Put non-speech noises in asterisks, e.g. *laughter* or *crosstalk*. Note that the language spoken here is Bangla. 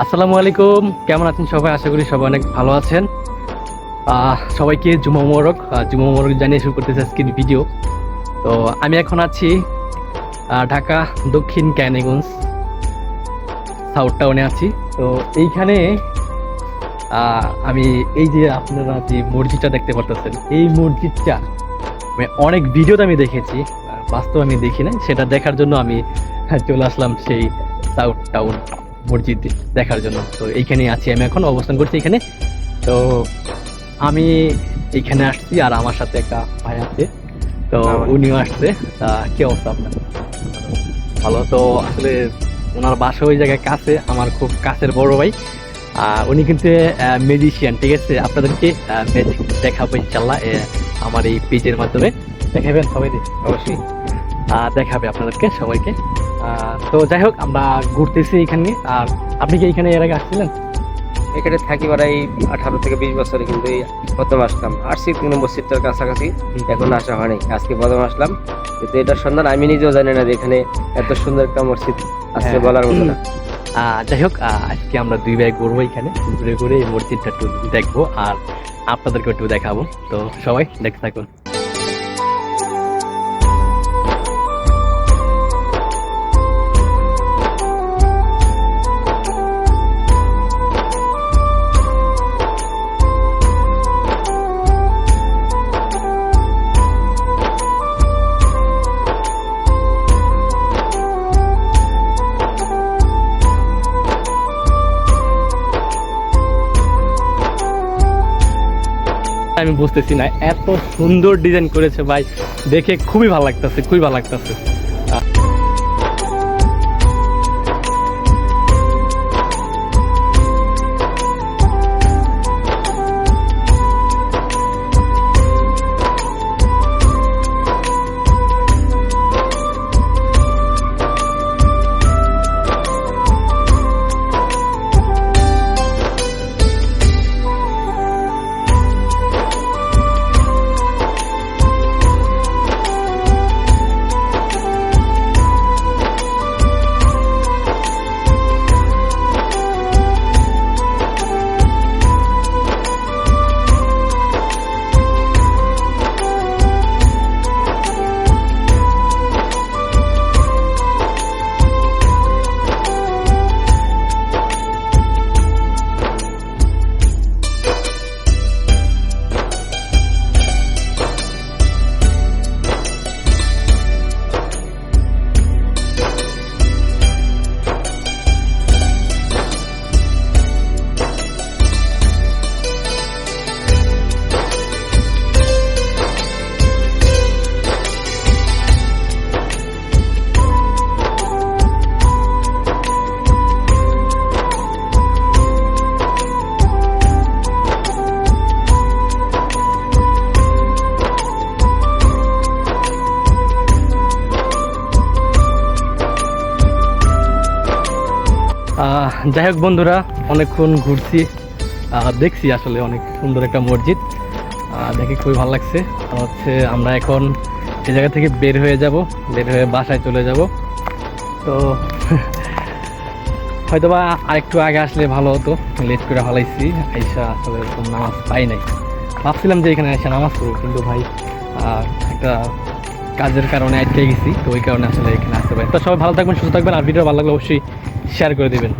আসসালামু আলাইকুম। কেমন আছেন সবাই? আশা করি সবাই অনেক ভালো আছেন। সবাইকে জুমা মোবারক। জুমা মোবারক জানিয়ে শুরু করতেছে আজকের ভিডিও তো আমি এখন আছি ঢাকা দক্ষিণ ক্যানিগঞ্জ সাউথ টাউনে আছি। তো এইখানে আমি এই যে আপনারা যে মসজিদটা দেখতে পারতেছেন, এই মসজিদটা আমি অনেক ভিডিওতে আমি দেখেছি বাস্তব আমি দেখি নাই। সেটা দেখার জন্য আমি চলে আসলাম সেই সাউথ টাউন মসজিদ দেখার জন্য। তো এইখানে আছি আমি এখন অবস্থান করছি এখানে। তো আমি এইখানে আসছি আর আমার সাথে একটা ভাই আছে। তো উনিও আসছে। তা কি অবস্থা আপনার? ভালো। তো আসলে ওনার বাসা ওই জায়গায় কাছে আমার খুব কাছের বড় ভাই। উনি কিন্তু মেজিশিয়ান ঠিক আছে? আপনাদেরকে ম্যাজিক দেখাবো ইনশাল্লাহ আমার এই পেজের মাধ্যমে। দেখাবেন সবাই অবশ্যই। দেখাবে আপনাদেরকে সবাইকে। তো যাই হোক আমরা ঘুরতেছি এখানে আর আপনি কি এখানে এর আগে আসছিলেন? এখানে থাকি প্রায় আঠারো থেকে বিশ বছরে কিন্তু এই প্রথম আসলাম। আসছি নম্বর সিটটার কাছাকাছি এখন আসা হয়নি। আজকে প্রথম আসলাম। কিন্তু এটার সন্ধান আমি নিজেও জানি না যে এখানে এত সুন্দর একটা মসজিদ আছে হ্যাঁ। বলার মতো না। *clears throat* যাই হোক আজকে আমরা দুই ভাই ঘুরবো এখানে। ঘুরে ঘুরে এই মসজিদটা একটু দেখব আর আপনাদেরকে একটু দেখাবো। তো সবাই দেখতে থাকুন। আমি বুঝতেছি না। এত সুন্দর ডিজাইন করেছে ভাই। দেখে খুবই ভালো লাগতেছে, খুবই ভালো লাগতেছে। যাই হোক বন্ধুরা, অনেকক্ষণ ঘুরছি। দেখছি আসলে অনেক সুন্দর একটা মসজিদ। দেখে খুবই ভালো লাগছে। হচ্ছে আমরা এখন এই জায়গা থেকে বের হয়ে যাব, বের হয়ে বাসায় চলে যাব। তো, *laughs* হয়তোবা আরেকটু আগে আসলে ভালো হতো, লেট করে হালাইছি, আইসা আসলে এরকম নামাজ পাই নাই। ভাবছিলাম যে এখানে এসে নামাজ পড়ব, কিন্তু ভাই একটা কাজের কারণে আটকে গেছি, তো ওই কারণে আসলে এখানে আসতে পারি। তো সবাই ভালো থাকবেন, সুস্থ থাকবেন, আর ভিডিও ভালো লাগলে অবশ্যই শেয়ার করে দেবেন।